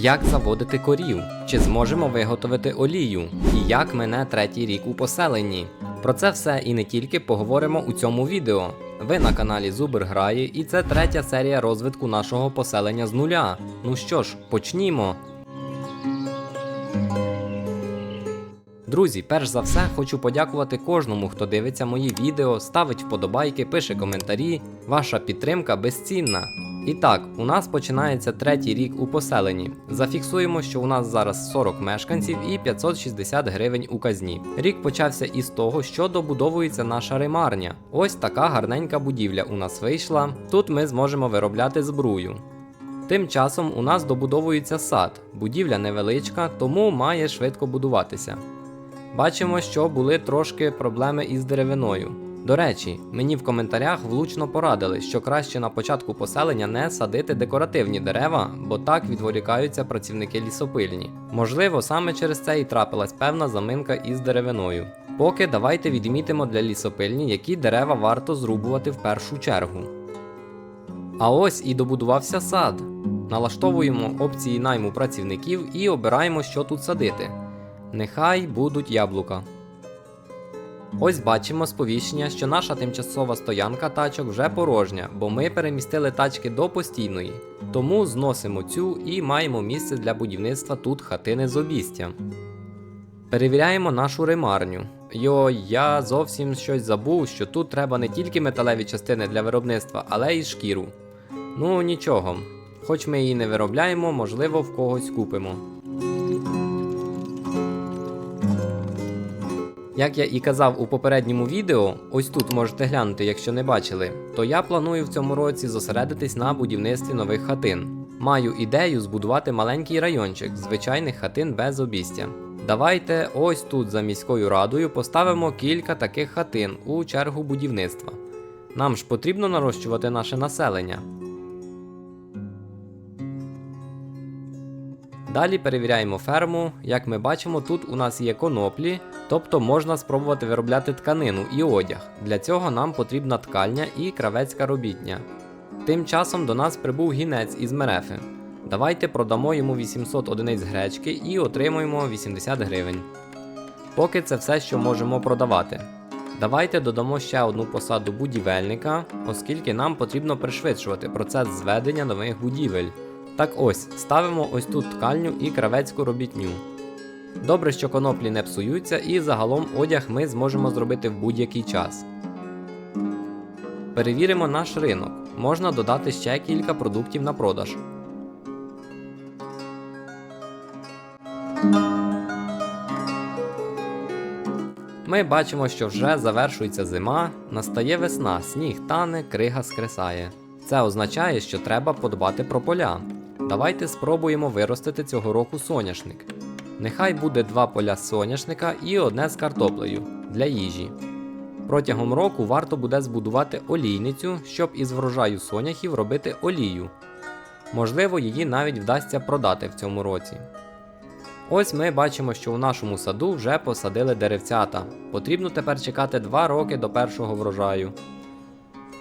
Як заводити корів? Чи зможемо виготовити олію? І як мене третій рік у поселенні? Про це все і не тільки поговоримо у цьому відео. Ви на каналі Зубр Грає, і це третя серія розвитку нашого поселення з нуля. Ну що ж, почнімо. Друзі, перш за все хочу подякувати кожному, хто дивиться мої відео, ставить вподобайки, пише коментарі. Ваша підтримка безцінна. І так, у нас починається третій рік у поселенні. Зафіксуємо, що у нас зараз 40 мешканців і 560 гривень у казні. Рік почався із того, що добудовується наша ремарня. Ось така гарненька будівля у нас вийшла. Тут ми зможемо виробляти збрую. Тим часом у нас добудовується сад. Будівля невеличка, тому має швидко будуватися. Бачимо, що були трошки проблеми із деревиною. До речі, мені в коментарях влучно порадили, що краще на початку поселення не садити декоративні дерева, бо так відволікаються працівники лісопильні. Можливо, саме через це і трапилась певна заминка із деревиною. Поки давайте відмітимо для лісопильні, які дерева варто зрубувати в першу чергу. А ось і добудувався сад. Налаштовуємо опції найму працівників і обираємо, що тут садити. Нехай будуть яблука. Ось бачимо сповіщення, що наша тимчасова стоянка тачок вже порожня, бо ми перемістили тачки до постійної. Тому зносимо цю і маємо місце для будівництва тут хатини з обістя. Перевіряємо нашу ремарню. Йо, я зовсім щось забув, що тут треба не тільки металеві частини для виробництва, але й шкіру. Ну нічого, хоч ми її не виробляємо, можливо, в когось купимо. Як я і казав у попередньому відео, ось тут можете глянути, якщо не бачили, то я планую в цьому році зосередитись на будівництві нових хатин. Маю ідею збудувати маленький райончик звичайних хатин без обістя. Давайте ось тут за міською радою поставимо кілька таких хатин у чергу будівництва. Нам ж потрібно нарощувати наше населення. Далі перевіряємо ферму. Як ми бачимо, тут у нас є коноплі, тобто можна спробувати виробляти тканину і одяг. Для цього нам потрібна ткальня і кравецька робітня. Тим часом до нас прибув гінець із мерефи. Давайте продамо йому 800 одиниць гречки і отримуємо 80 гривень. Поки це все, що можемо продавати. Давайте додамо ще одну посаду будівельника, оскільки нам потрібно пришвидшувати процес зведення нових будівель. Так ось, ставимо ось тут ткальню і кравецьку робітню. Добре, що коноплі не псуються, і загалом одяг ми зможемо зробити в будь-який час. Перевіримо наш ринок. Можна додати ще кілька продуктів на продаж. Ми бачимо, що вже завершується зима, настає весна, сніг тане, крига скресає. Це означає, що треба подбати про поля. Давайте спробуємо виростити цього року соняшник. Нехай буде два поля соняшника і одне з картоплею для їжі. Протягом року варто буде збудувати олійницю, щоб із врожаю соняхів робити олію. Можливо, її навіть вдасться продати в цьому році. Ось ми бачимо, що у нашому саду вже посадили деревцята. Потрібно тепер чекати 2 роки до першого врожаю.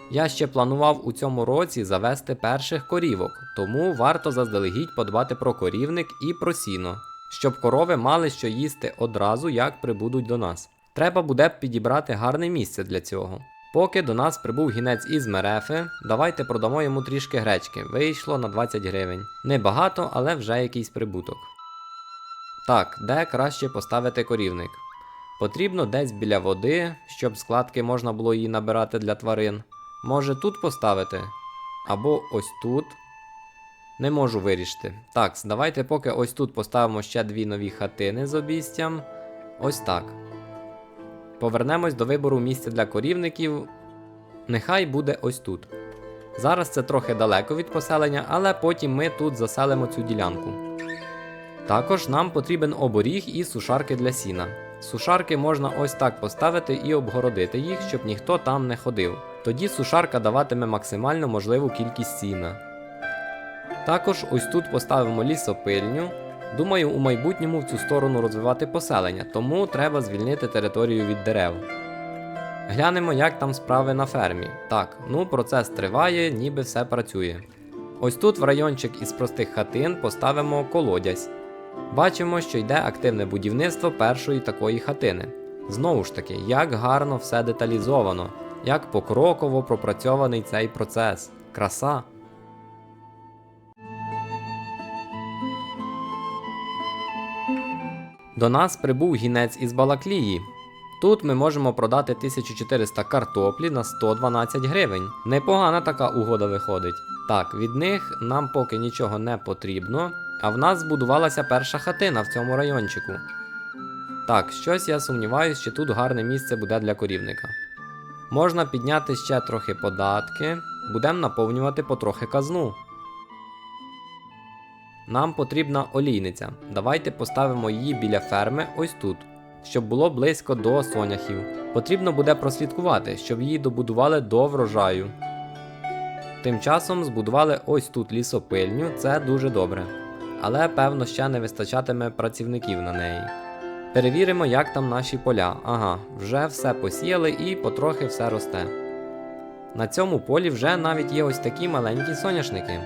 Я ще планував у цьому році завести перших корівок, тому варто заздалегідь подбати про корівник і про сіно, щоб корови мали що їсти одразу, як прибудуть до нас. Треба буде підібрати гарне місце для цього. Поки до нас прибув гінець із мерефи, давайте продамо йому трішки гречки. Вийшло на 20 гривень. Небагато, але вже якийсь прибуток. Так, де краще поставити корівник? Потрібно десь біля води, щоб складки можна було її набирати для тварин. Може тут поставити? Або ось тут. Не можу вирішити. Так, давайте поки ось тут поставимо ще дві нові хатини з обістям. Ось так. Повернемось до вибору місця для корівників. Нехай буде ось тут. Зараз це трохи далеко від поселення, але потім ми тут заселимо цю ділянку. Також нам потрібен оборіг і сушарки для сіна. Сушарки можна ось так поставити і обгородити їх, щоб ніхто там не ходив. Тоді сушарка даватиме максимально можливу кількість сіна. Також ось тут поставимо лісопильню. Думаю, у майбутньому в цю сторону розвивати поселення, тому треба звільнити територію від дерев. Глянемо, як там справи на фермі. Так, ну процес триває, ніби все працює. Ось тут в райончик із простих хатин поставимо колодязь. Бачимо, що йде активне будівництво першої такої хатини. Знову ж таки, як гарно все деталізовано, як покроково пропрацьований цей процес. Краса. До нас прибув гінець із Балаклії. Тут ми можемо продати 1400 картоплі на 112 гривень. Непогана така угода виходить. Так, від них нам поки нічого не потрібно, а в нас збудувалася перша хатина в цьому райончику. Так, щось я сумніваюсь, чи тут гарне місце буде для корівника. Можна підняти ще трохи податки, будемо наповнювати потрохи казну. Нам потрібна олійниця. Давайте поставимо її біля ферми ось тут, щоб було близько до соняхів. Потрібно буде прослідкувати, щоб її добудували до врожаю. Тим часом збудували ось тут лісопильню, це дуже добре. Але певно ще не вистачатиме працівників на неї. Перевіримо, як там наші поля. Ага, вже все посіяли і потрохи все росте. На цьому полі вже навіть є ось такі маленькі соняшники.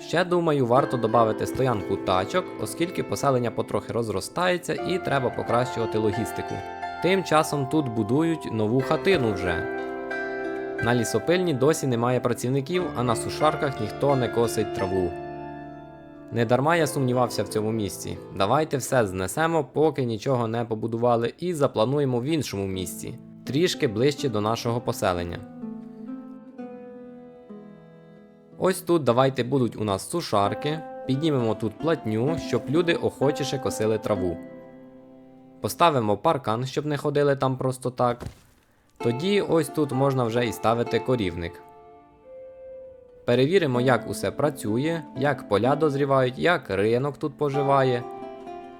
Ще думаю, варто додати стоянку тачок, оскільки поселення потрохи розростається і треба покращувати логістику. Тим часом тут будують нову хатину вже. На лісопильні досі немає працівників, а на сушарках ніхто не косить траву. Недарма я сумнівався в цьому місці. Давайте все знесемо, поки нічого не побудували, і заплануємо в іншому місці, трішки ближче до нашого поселення. Ось тут давайте будуть у нас сушарки, піднімемо тут платню, щоб люди охочіше косили траву. Поставимо паркан, щоб не ходили там просто так. Тоді ось тут можна вже і ставити корівник. Перевіримо, як усе працює, як поля дозрівають, як ринок тут поживає.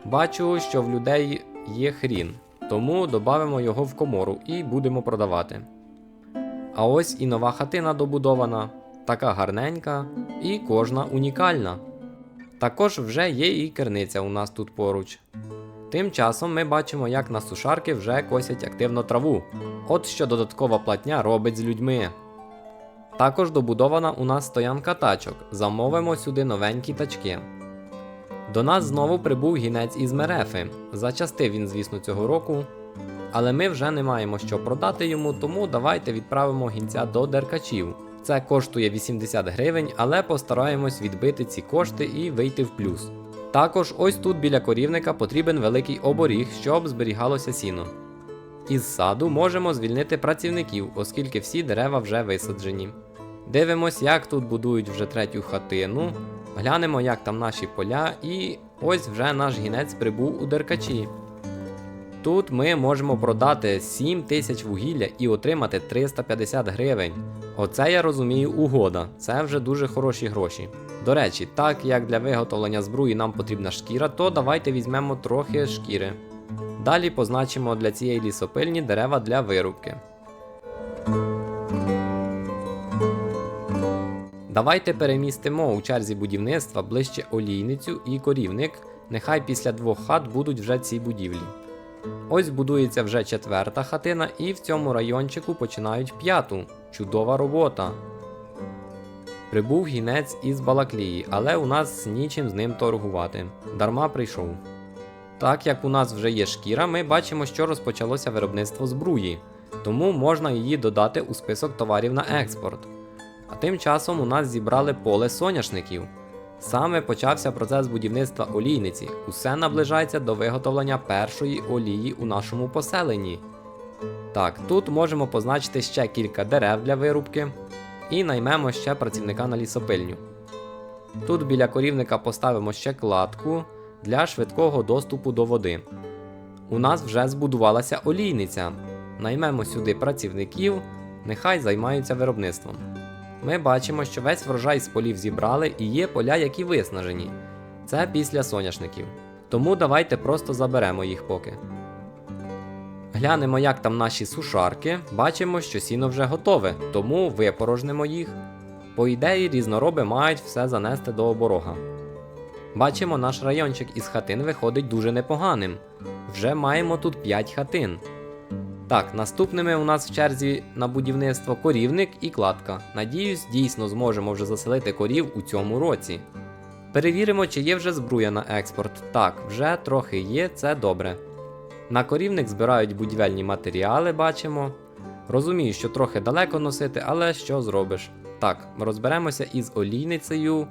Бачу, що в людей є хрін, тому додамо його в комору і будемо продавати. А ось і нова хатина добудована, така гарненька і кожна унікальна. Також вже є і керниця у нас тут поруч. Тим часом ми бачимо, як на сушарки вже косять активно траву. От що додаткова платня робить з людьми. Також добудована у нас стоянка тачок. Замовимо сюди новенькі тачки. До нас знову прибув гінець із Мерефи. Зачастив він, звісно, цього року. Але ми вже не маємо що продати йому, тому давайте відправимо гінця до деркачів. Це коштує 80 гривень, але постараємось відбити ці кошти і вийти в плюс. Також ось тут біля корівника потрібен великий оборіг, щоб зберігалося сіно. Із саду можемо звільнити працівників, оскільки всі дерева вже висаджені. Дивимось, як тут будують вже третю хатину. Глянемо, як там наші поля, і ось вже наш гінець прибув у деркачі. Тут ми можемо продати 7 тисяч вугілля і отримати 350 гривень. Оце я розумію угода, це вже дуже хороші гроші. До речі, так як для виготовлення зброї нам потрібна шкіра, то давайте візьмемо трохи шкіри. Далі позначимо для цієї лісопильні дерева для вирубки. Давайте перемістимо у черзі будівництва ближче олійницю і корівник. Нехай після двох хат будуть вже ці будівлі. Ось будується вже четверта хатина, і в цьому райончику починають п'яту. Чудова робота. Прибув гінець із Балаклії, але у нас нічим з ним торгувати. Дарма прийшов. Так як у нас вже є шкіра, ми бачимо, що розпочалося виробництво збруї, тому можна її додати у список товарів на експорт. А тим часом у нас зібрали поле соняшників. Саме почався процес будівництва олійниці. Усе наближається до виготовлення першої олії у нашому поселенні. Так, тут можемо позначити ще кілька дерев для вирубки і наймемо ще працівника на лісопильню. Тут біля корівника поставимо ще кладку для швидкого доступу до води. У нас вже збудувалася олійниця. Наймемо сюди працівників, нехай займаються виробництвом. Ми бачимо, що весь врожай з полів зібрали і є поля, які виснажені. Це після соняшників. Тому давайте просто заберемо їх поки. Глянемо, як там наші сушарки. Бачимо, що сіно вже готове, тому випорожнимо їх. По ідеї, різнороби мають все занести до оборога. Бачимо, наш райончик із хатин виходить дуже непоганим. Вже маємо тут 5 хатин. Так, наступними у нас в черзі на будівництво корівник і кладка. Надіюсь, дійсно зможемо вже заселити корів у цьому році. Перевіримо, чи є вже збруя на експорт. Так, вже трохи є, це добре. На корівник збирають будівельні матеріали, бачимо. Розумію, що трохи далеко носити, але що зробиш? Так, розберемося із олійницею.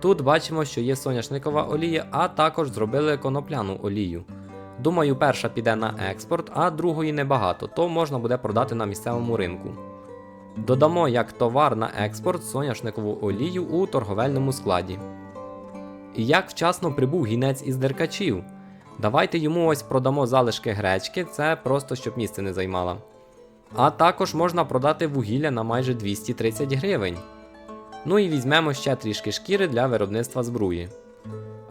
Тут бачимо, що є соняшникова олія, а також зробили конопляну олію. Думаю, перша піде на експорт, а другої небагато, то можна буде продати на місцевому ринку. Додамо як товар на експорт соняшникову олію у торговельному складі. І як вчасно прибув гінець із деркачів. Давайте йому ось продамо залишки гречки, це просто щоб місце не займала. А також можна продати вугілля на майже 230 гривень. Ну і візьмемо ще трішки шкіри для виробництва збруї.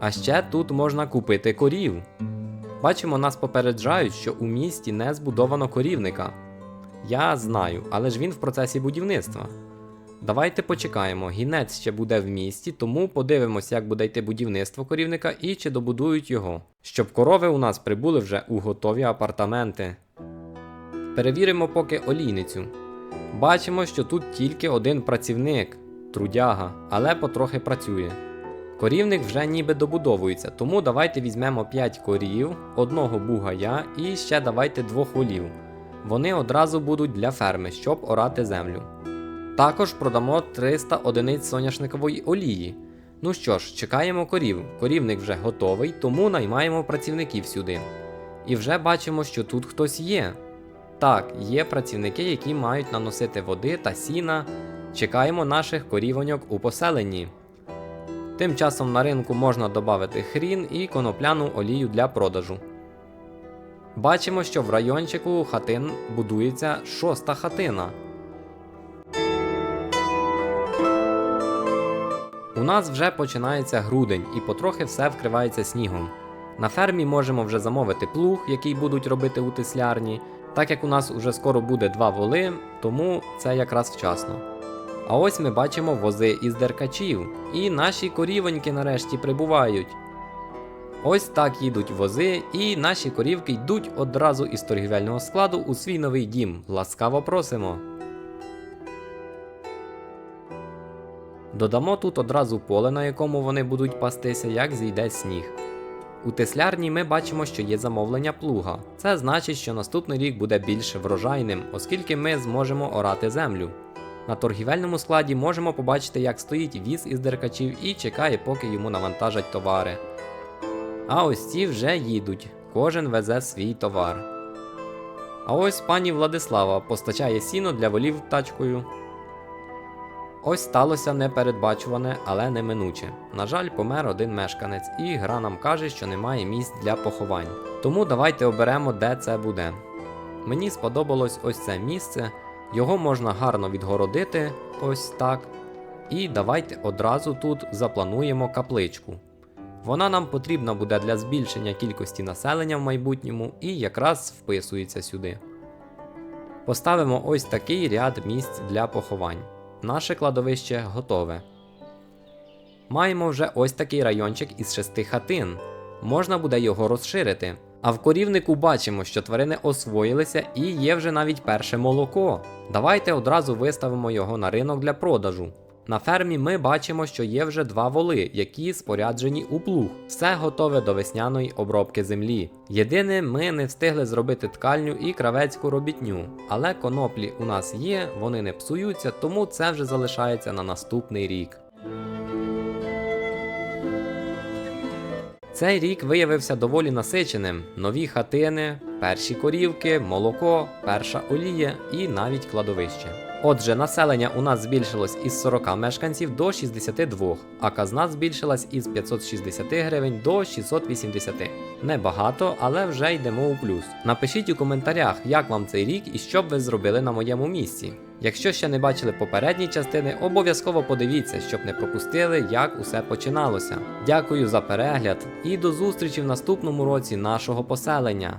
А ще тут можна купити корів. Бачимо, нас попереджають, що у місті не збудовано корівника. Я знаю, але ж він в процесі будівництва. Давайте почекаємо, гінець ще буде в місті, тому подивимось, як буде йти будівництво корівника і чи добудують його, щоб корови у нас прибули вже у готові апартаменти. Перевіримо поки олійницю. Бачимо, що тут тільки один працівник, трудяга, але потрохи працює. Корівник вже ніби добудовується, тому давайте візьмемо 5 корів, одного бугая і ще давайте двох волів. Вони одразу будуть для ферми, щоб орати землю. Також продамо 300 одиниць соняшникової олії. Ну що ж, чекаємо корів. Корівник вже готовий, тому наймаємо працівників сюди. І вже бачимо, що тут хтось є. Так, є працівники, які мають наносити води та сіна. Чекаємо наших корівоньок у поселенні. Тим часом на ринку можна додати хрін і конопляну олію для продажу. Бачимо, що в райончику хатин будується шоста хатина. У нас вже починається грудень і потрохи все вкривається снігом. На фермі можемо вже замовити плуг, який будуть робити у теслярні, так як у нас уже скоро буде два воли, тому це якраз вчасно. А ось ми бачимо вози із деркачів, і наші корівоньки нарешті прибувають. Ось так їдуть вози, і наші корівки йдуть одразу із торгівельного складу у свій новий дім. Ласкаво просимо. Додамо тут одразу поле, на якому вони будуть пастися, як зійде сніг. У теслярні ми бачимо, що є замовлення плуга. Це значить, що наступний рік буде більш врожайним, оскільки ми зможемо орати землю. На торгівельному складі можемо побачити, як стоїть віз із деркачів і чекає, поки йому навантажать товари. А ось ці вже їдуть, кожен везе свій товар. А ось пані Владислава постачає сіно для волів тачкою. Ось сталося непередбачуване, але неминуче. На жаль, помер один мешканець, і гра нам каже, що немає місць для поховань. Тому давайте оберемо, де це буде. Мені сподобалось ось це місце, його можна гарно відгородити, ось так. І давайте одразу тут заплануємо капличку. Вона нам потрібна буде для збільшення кількості населення в майбутньому і якраз вписується сюди. Поставимо ось такий ряд місць для поховань. Наше кладовище готове. Маємо вже ось такий райончик із шести хатин. Можна буде його розширити. А в корівнику бачимо, що тварини освоїлися і є вже навіть перше молоко. Давайте одразу виставимо його на ринок для продажу. На фермі ми бачимо, що є вже два воли, які споряджені у плуг. Все готове до весняної обробки землі. Єдине, ми не встигли зробити ткальню і кравецьку робітню, але коноплі у нас є, вони не псуються, тому це вже залишається на наступний рік. Цей рік виявився доволі насиченим: нові хатини, перші корівки, молоко, перша олія і навіть кладовище. Отже, населення у нас збільшилось із 40 мешканців до 62, а казна збільшилась із 560 гривень до 680. Небагато, але вже йдемо у плюс. Напишіть у коментарях, як вам цей рік і що б ви зробили на моєму місці. Якщо ще не бачили попередні частини, обов'язково подивіться, щоб не пропустили, як усе починалося. Дякую за перегляд і до зустрічі в наступному році нашого поселення.